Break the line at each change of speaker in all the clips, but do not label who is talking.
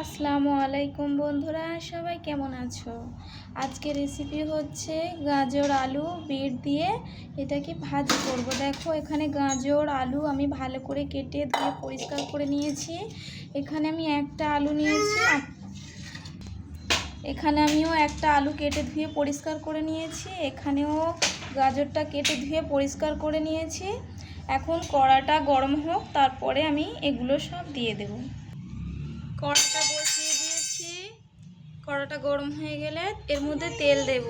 আসসালামু আলাইকুম বন্ধুরা, সবাই কেমন আছো? আজকে রেসিপি হচ্ছে গাজর আলু বিট দিয়ে এটাকে ভাজি করব। দেখো, এখানে গাজর আলু আমি ভালো করে কেটে ধুয়ে পরিষ্কার করে নিয়েছি। এখানে আমি একটা আলু নিয়েছি এখানে আমিও একটা আলু কেটে ধুয়ে পরিষ্কার করে নিয়েছি। এখানেও গাজরটা কেটে ধুয়ে পরিষ্কার করে নিয়েছি। এখন কড়াটা গরম হোক, তারপরে আমি এগুলো সব দিয়ে দেবো। কড়াটা বসিয়ে দিয়েছি। কড়াটা গরম হয়ে গেলে এর মধ্যে তেল দেব।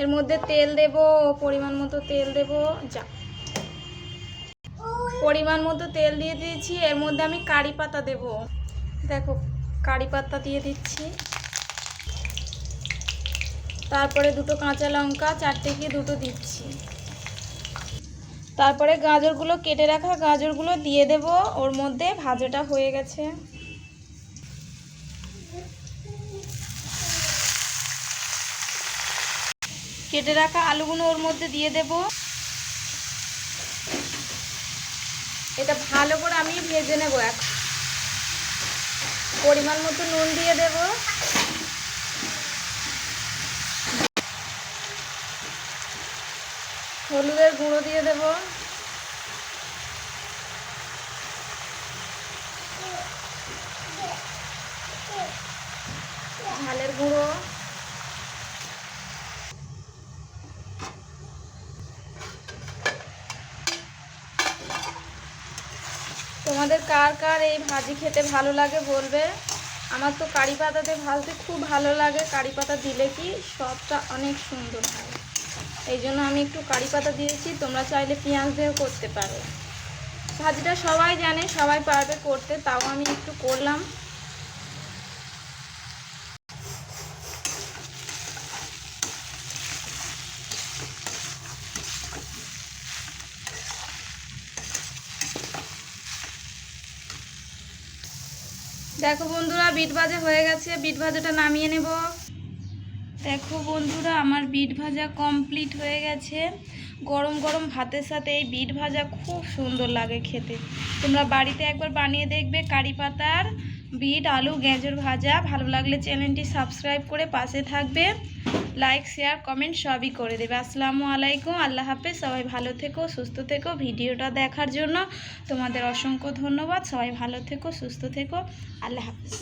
এর মধ্যে তেল দেব, পরিমাণ মতো তেল দেব, যা। পরিমাণ মতো তেল দিয়ে দিয়েছি, এর মধ্যে আমি কারি পাতা দেব। দেখো, কারি পাতা দিয়ে দিচ্ছি। তারপরে দুটো কাঁচা লঙ্কা, চারটে কি দুটো দিচ্ছি। তারপরে গাজরগুলো কেটে রাখা গাজরগুলো দিয়ে দেব। ওর মধ্যে ভাজাটা হয়ে গেছে। কেটে রাখা আলুগুলো ওর মধ্যে দিয়ে দেব। এটা ভালো করে আমি ভেজে নেব এক পরিমাণ মতো নুন দিয়ে দেব। হলুদের গুঁড়ো দিয়ে দেব। ঝালের গুঁড়ো। তোমাদের কার কার এই ভাজি খেতে ভালো লাগে বলবে? আমার তো কারি পাতাতে ভাজতে খুব ভালো লাগে। কারি পাতা দিলে কি সবটা অনেক সুন্দর হয়। এই জন্য আমি একটু কারি পাতা দিয়েছি। তোমরা চাইলে পেঁয়াজ দিয়েও করতে পারো। ভাজিটা সবাই জানে, সবাই পারবে করতে, তাও আমি একটু করলাম। দেখো বন্ধুরা, বিট ভাজা হয়ে গেছে। বিট ভাজাটা নামিয়ে নেব। দেখো বন্ধুরা, আমার বিট ভাজা কমপ্লিট হয়ে গেছে। গরম গরম ভাতের সাথে এই বিট ভাজা খুব সুন্দর লাগে খেতে। তোমরা বাড়িতে একবার বানিয়ে দেখবে কারি পাতার বিট, আলু, গেঁজর ভাজা। ভালো লাগলে চ্যানেলটি সাবস্ক্রাইব করে পাশে থাকবে। লাইক শেয়ার কমেন্ট সবই করে দেবে। আসসালামু আলাইকুম, আল্লাহ হাফেজ। সবাই ভালো থেকো, সুস্থ থেকো। ভিডিওটা দেখার জন্য তোমাদের অসংখ্য ধন্যবাদ। সবাই ভালো থেকো, সুস্থ থেকো। আল্লাহ হাফেজ।